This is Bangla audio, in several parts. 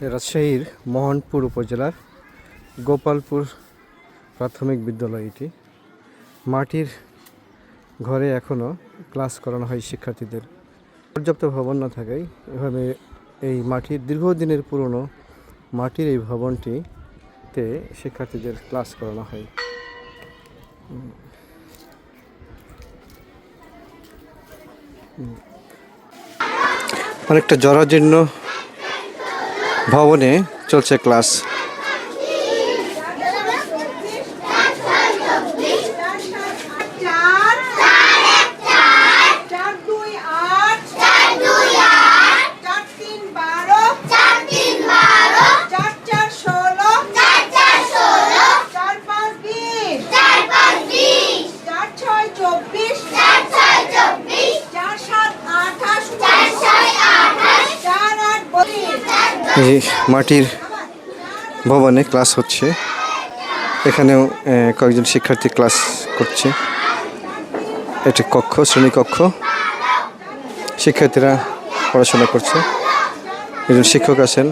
রাজশাহীর মোহনপুর উপজেলার গোপালপুর প্রাথমিক বিদ্যালয় এটি। মাটির ঘরে এখনও ক্লাস করানো হয় শিক্ষার্থীদের। পর্যাপ্ত ভবন না থাকায় এভাবে এই মাটির দীর্ঘদিনের পুরনো মাটির এই ভবনটিতে শিক্ষার্থীদের ক্লাস করানো হয়। অনেকটা জরাজীর্ণ ভবনে চলছে ক্লাস। এই মাটির ভবনে ক্লাস হচ্ছে। এখানেও কয়েকজন শিক্ষার্থী ক্লাস করছে। এটি কক্ষ, শ্রেণীকক্ষ। শিক্ষার্থীরা পড়াশোনা করছে। একজন শিক্ষক আছেন।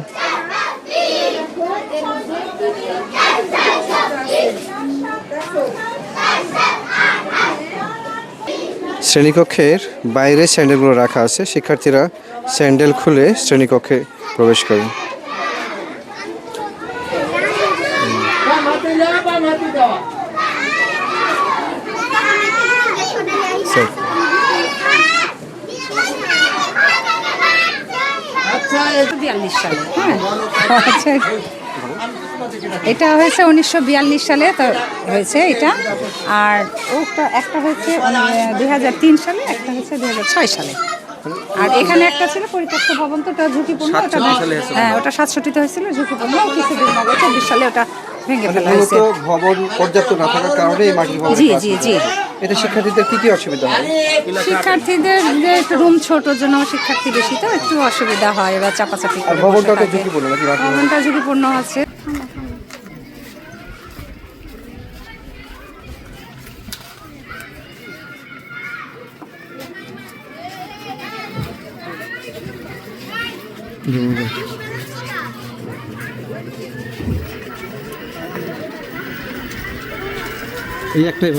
শ্রেণীকক্ষের বাইরে স্যান্ডেলগুলো রাখা আছে। শিক্ষার্থীরা স্যান্ডেল খুলে শ্রেণীকক্ষে প্রবেশ করে। স্যার। বিয়াল্লিশ সালে হ্যাঁ আচ্ছা এটা হয়েছে উনিশশো বিয়াল্লিশ সালে তো হয়েছে এটা। আর ওটা একটা হয়েছে দুই সালে একটা হয়েছে দুই ছয় সালে। আর এখানে একটা ছিল পরিত্যক্ত ভবন তো ওটা ঝুঁকিপূর্ণ ওটা হ্যাঁ ওটা সাতষট্টিতে হয়েছিল ঝুঁকিপূর্ণ কিছুদিন আগে চব্বিশ সালে ওটা ভেঙে ফেলা হয়েছে। ভবন পর্যাপ্ত না থাকার কারণে জি জি জি। এতে শিক্ষার্থীদের কি কি অসুবিধা হয়? শিক্ষার্থীদের যে একটু রুম ছোটোর জন্য শিক্ষার্থী বেশি তো একটু অসুবিধা হয় এবার চাপাচাপি ভবনটা তো ঝুঁকিপূর্ণ নাকি ভবনটা ঝুঁকিপূর্ণ আছে। এই একটাই